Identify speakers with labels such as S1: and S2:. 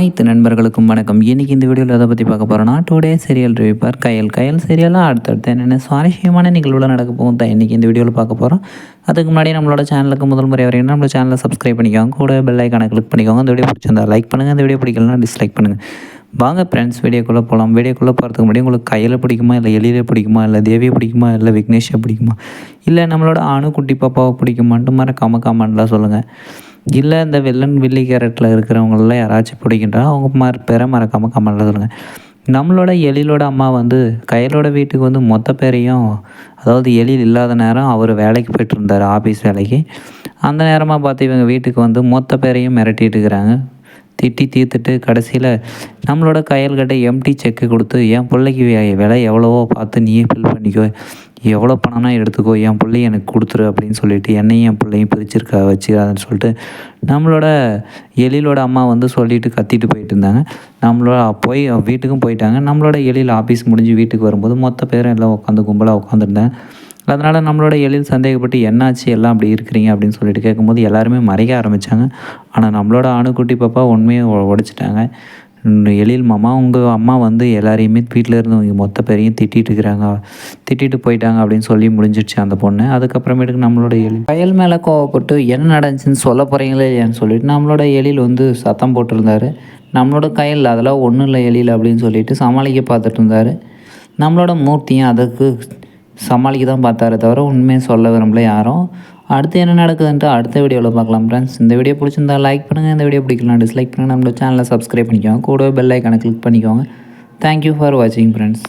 S1: அனைத்து நண்பர்களுக்கும் வணக்கம். இன்றைக்கி இந்த வீடியோவில் எதை பற்றி பார்க்க போகிறோன்னா டுடே சீரியல் ரிவிப்பார் கயல் கயல் சீரியலாக அடுத்தடுத்து என்னென்ன சுவாரஸ்யமான நிகழ்வுகள் நடக்க போகும் தான் இன்றைக்கி இந்த வீடியோவில் பார்க்க போகிறோம் அதுக்கு முன்னாடி நம்மளோட சேனலுக்கு முதல் முறை வரைக்கும் நம்மளோட சேனலை சப்ஸ்கிரைப் பண்ணிக்கோங்க. கூட பெல் ஐக்கானை கிளிக் பண்ணிக்கோங்க. இந்த வீடியோ பிடிச்சிருந்தா லைக் பண்ணுங்கள் இந்த வீடியோ பிடிக்கலனா டிஸ்லைக் பண்ணுங்கள் வாங்க ஃப்ரெண்ட்ஸ் வீடியோக்குள்ளே போகலாம் வீடியோக்குள்ளே போகிறதுக்கு முன்னாடி உங்களுக்கு கையில் பிடிக்குமா இல்லை எளியில் பிடிக்குமா இல்லை தேவியை பிடிக்குமா இல்லை விக்னேஷை பிடிக்குமா இல்லை நம்மளோட அணுக்குட்டி பாப்பாவை பிடிக்குமான்ட்டு மறக்காம கமெண்ட்லாம் சொல்லுங்கள் இல்லை இந்த வில்லன் வில்லி கேரட்டில் இருக்கிறவங்கள யாராச்சும் பிடிக்கின்றா அவங்க மற பேரை மறக்காமல் கமெண்ட்டில் சொல்லுங்கள் நம்மளோட எழிலோட அம்மா வந்து கையலோட வீட்டுக்கு வந்து மொத்த பேரையும் அதாவது எழில் இல்லாத நேரம் அவர் வேலைக்கு போயிட்டுருந்தார் ஆஃபீஸ் வேலைக்கு. அந்த நேரமாக பார்த்து இவங்க வீட்டுக்கு வந்து மொத்த பேரையும் மிரட்டிட்டு இருக்கிறாங்க. திட்டி தீர்த்துட்டு கடைசியில் நம்மளோட கையல்கிட்ட எம்டி செக்கு கொடுத்து என் பிள்ளைக்கு விலை எவ்வளவோ பார்த்து நீயே ஃபில் பண்ணிக்கோ. எவ்வளோ பணம்னா எடுத்துக்கோ என் பிள்ளைய எனக்கு கொடுத்துரு அப்படின்னு சொல்லிட்டு என்னையும் என் பிள்ளையும் பிரிச்சிருக்கா வச்சுக்காதுன்னு சொல்லிட்டு நம்மளோட எழிலோட அம்மா வந்து சொல்லிட்டு கத்திட்டு போயிட்டு இருந்தாங்க. நம்மளோட போய் வீட்டுக்கும் போயிட்டாங்க. நம்மளோட எழில் ஆஃபீஸ் முடிஞ்சு வீட்டுக்கு வரும்போது மொத்த பேரும் எல்லாம் உட்காந்து கும்பலாக உட்காந்துருந்தேன் அதனால் நம்மளோட எழில் சந்தேகப்பட்டு என்னாச்சு? எல்லாம் அப்படி இருக்கிறீங்க? அப்படின்னு சொல்லிட்டு கேட்கும்போது எல்லாருமே மறைக்க ஆரம்பித்தாங்க ஆனால் நம்மளோட ஆணுக்குட்டி பாப்பா உண்மையை உடைச்சிட்டாங்க. எழில் மாமா உங்கள் அம்மா வந்து எல்லாரையுமே வீட்டில் இருந்தவங்க மொத்த பேரையும் திட்டிட்டு இருக்கிறாங்க. திட்டிட்டு போயிட்டாங்க அப்படின்னு சொல்லி முடிஞ்சிடுச்சு அந்த பொண்ணு. அதுக்கப்புறமேட்டுக்கு நம்மளோட எழில். வயல் மேலே கோவப்பட்டு என்ன நடந்துச்சுன்னு சொல்ல போகிறீங்களே இல்லையான்னு சொல்லிட்டு நம்மளோட எழில் வந்து சத்தம் போட்டிருந்தாரு. நம்மளோட கையில் அதெல்லாம் ஒன்றும் இல்லை எழில் அப்படின்னு சொல்லிட்டு சமாளிக்க பார்த்துட்டு இருந்தார். நம்மளோட மூர்த்தியும் அதுக்கு சமாளிக்க தான் பார்த்தாரே தவிர உண்மையை சொல்ல விரும்பல யாரும். அடுத்து என்ன நடக்குதுன்ட்டு அடுத்த வீடியோவில் பார்க்கலாம் ஃப்ரெண்ட்ஸ் இந்த வீடியோ பிடிச்சிருந்தா லைக் பண்ணுங்கள் இந்த வீடியோ பிடிக்கலாம் டிஸ்லைக் பண்ணுங்கள் நம்மளோட சேனலை சப்ஸ்கிரைப் பண்ணிக்கோங்க. கூட பெல் ஐக்கானை கிளிக் பண்ணிக்கோங்க. தேங்க்யூ ஃபார் வாட்சிங் ஃப்ரெண்ட்ஸ்